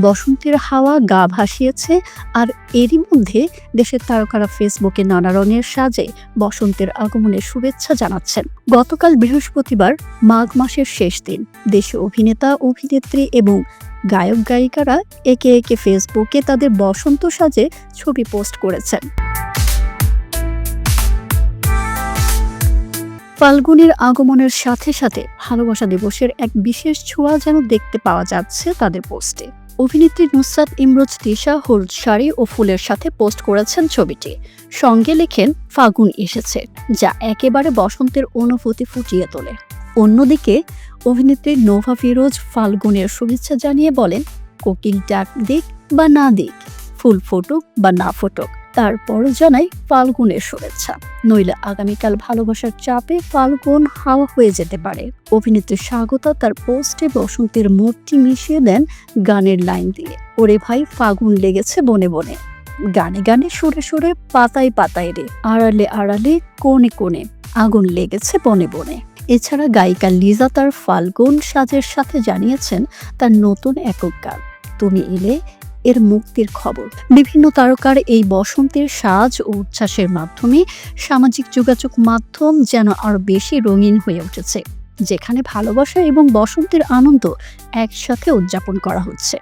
বসন্তের হাওয়া গা ভাসিয়েছে আর এরই মধ্যে দেশের তারকারা ফেসবুকে নানা রঙের সাজে বসন্তের আগমনের শুভেচ্ছা জানাচ্ছেন। গতকাল বৃহস্পতিবার মাঘ মাসের শেষ দিন। দেশে অভিনেতা, অভিনেত্রী এবং গায়ক, গায়িকারা একে একে ফেসবুকে তাদের বসন্ত সাজে ছবি পোস্ট করেছেন। ফাল্গুনের আগমনের সাথে সাথে ভালোবাসা দিবসের এক বিশেষ ছোঁয়া যেন দেখতে পাওয়া যাচ্ছে তাদের পোস্টে। অভিনেত্রী নুসরাত ইমরোজ, তিশা, হলুদ শাড়ি ও ফুলের সাথে পোস্ট করেছেন ছবিটি। সঙ্গে লেখেন, ফাগুন এসেছে যা একেবারে বসন্তের অনুভূতি ফুটিয়ে তোলে। অন্যদিকে, অভিনেত্রী নোভা ফিরোজ ফাল্গুনের শুভেচ্ছা জানিয়ে বলেন, কোকিল ডাক দিক বা না দিক, ফুল ফুটুক বা না ফুটুক। তারপরও জানাই ফাল্গুনের শুভেচ্ছা। নইলে আগামীকাল ভালোবাসার চাপে ফাল্গুন হাওয়া হয়ে যেতে পারে। অভিনেত্রী স্বাগতা তার পোস্টে বসন্তের মোড়টি মিশিয়ে দেন গানের লাইন দিয়ে। ওরে ভাই, ফাগুন লেগেছে বনে বনে। গানে গানে সুরে সুরে, পাতায় পাতায় রে, আড়ালে আড়ালে, কোণে কোণে, আগুন লেগেছে বনে বনে। এছাড়া গায়িকা লিজা তার ফাল্গুন সাজের সাথে জানিয়েছেন তার নতুন একক গান। তুমি এলে এর মুক্তির খবর। বিভিন্ন তারকার এই বসন্তের সাজ ও উচ্ছ্বাসের মাধ্যমে সামাজিক যোগাযোগ মাধ্যম যেন আরও বেশি রঙিন হয়ে উঠেছে, যেখানে ভালোবাসা এবং বসন্তের আনন্দ একসাথে উদযাপন করা হচ্ছে।